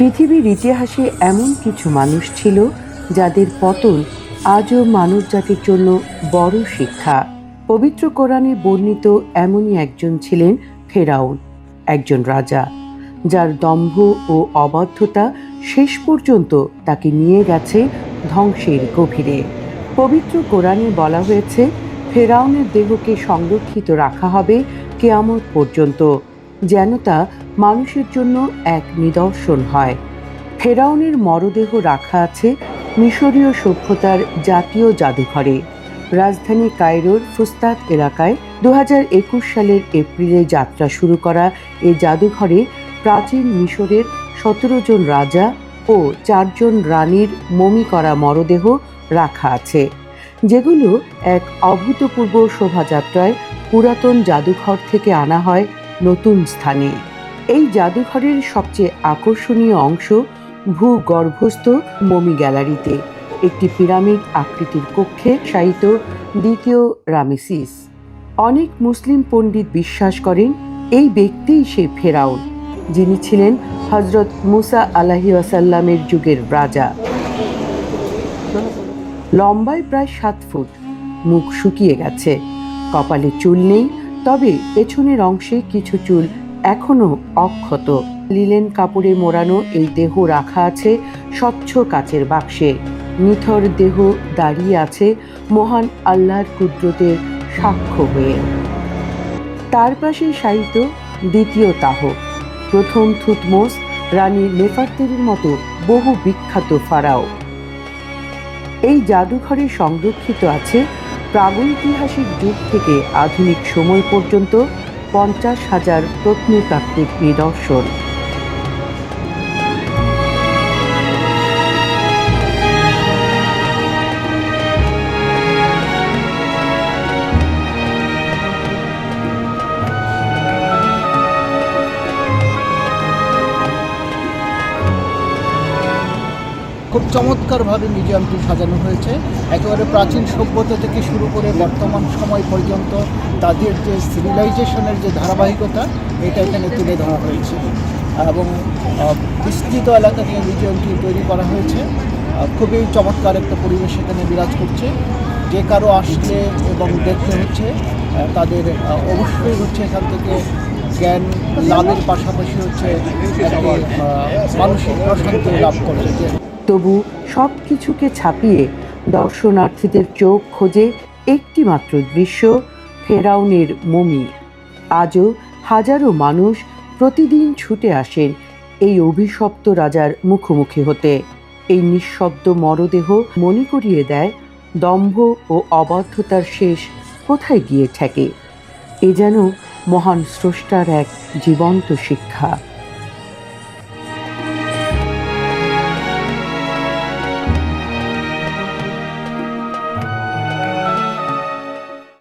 পৃথিবীর ইতিহাসে এমন কিছু মানুষ ছিল যাদের পতন আজও মানবজাতির জন্য বড় শিক্ষা। পবিত্র কোরআনে বর্ণিত এমনই একজন ছিলেন ফেরাউন, একজন রাজা, যার দম্ভ ও অবাধ্যতা শেষ পর্যন্ত তাকে নিয়ে গেছে ধ্বংসের গভীরে। পবিত্র কোরআনে বলা হয়েছে, ফেরাউনের দেহকে সংরক্ষিত রাখা হবে কেয়ামত পর্যন্ত, যেন তা মানুষের জন্য এক নিদর্শন হয়। ফেরাউনের মরদেহ রাখা আছে মিশরীয় সভ্যতার জাতীয় জাদুঘরে। রাজধানী কায়রোর ফুস্তাদ এলাকায় দু হাজার একুশ সালের এপ্রিলে যাত্রা শুরু করা এই জাদুঘরে প্রাচীন মিশরের সতেরো জন রাজা ও চারজন রানীর মমি করা মরদেহ রাখা আছে। যেগুলো এক অভূতপূর্ব শোভাযাত্রায় পুরাতন জাদুঘর থেকে আনা হয় নতুন স্থানে। এই জাদুঘরের সবচেয়ে আকর্ষণীয় অংশ ভূগর্ভস্থ মমি গ্যালারিতে, একটি পিরামিড আকৃতির কক্ষে শায়িত দ্বিতীয় রামেসিস। অনেক মুসলিম পণ্ডিত বিশ্বাস করেন এই ব্যক্তিই সে ফেরাউন, যিনি ছিলেন হজরত মুসা আলাহি আসাল্লামের যুগের রাজা। লম্বায় প্রায় সাত ফুট, মুখ শুকিয়ে গেছে, কপালে চুল নেই, তবে পেছনের অংশে কিছু চুল এখনও অক্ষত। লিলেন কাপড়ে মোড়ানো এই দেহ রাখা আছে স্বচ্ছ কাচের বাক্সে। নিথর দেহ দাঁড়িয়ে আছে মহান আল্লাহর কুদরতের সাক্ষ্য হয়ে। তার পাশে শায়িত দ্বিতীয় তাহ। প্রথম থুতমোস রানী নেফার্তের মতো বহু বিখ্যাত ফারাও। এই জাদুঘরে সংরক্ষিত আছে প্রাগৈতিহাসিক যুগ থেকে আধুনিক সময় পর্যন্ত পঞ্চাশ হাজার প্রত্নতাত্ত্বিক নিদর্শন। খুব চমৎকারভাবে মিউজিয়ামটি সাজানো হয়েছে। একেবারে প্রাচীন সভ্যতা থেকে শুরু করে বর্তমান সময় পর্যন্ত তাদের যে সিভিলাইজেশনের যে ধারাবাহিকতা, এটা এখানে তুলে ধরা হয়েছে। এবং বিস্তৃত এলাকা নিয়ে মিউজিয়ামটি তৈরি করা হয়েছে। খুবই চমৎকার একটা পরিবেশ এখানে বিরাজ করছে। যে কারও আসলে এবং দেখতে হচ্ছে তাদের অবশ্যই হচ্ছে এখান থেকে জ্ঞান লাভের পাশাপাশি হচ্ছে মানসিক প্রশান্তি লাভ করে তবু সব কিছুকে ছাপিয়ে দর্শনার্থীদের চোখ খোঁজে একটিমাত্র দৃশ্য, ফেরাউনের মমি। আজও হাজারো মানুষ প্রতিদিন ছুটে আসেন এই অভিশপ্ত রাজার মুখোমুখি হতে। এই নিঃশব্দ মরদেহ মনে করিয়ে দেয় দম্ভ ও অবাধ্যতার শেষ কোথায় গিয়ে ঠেকে। এ যেন মহান স্রষ্টার এক জীবন্ত শিক্ষা।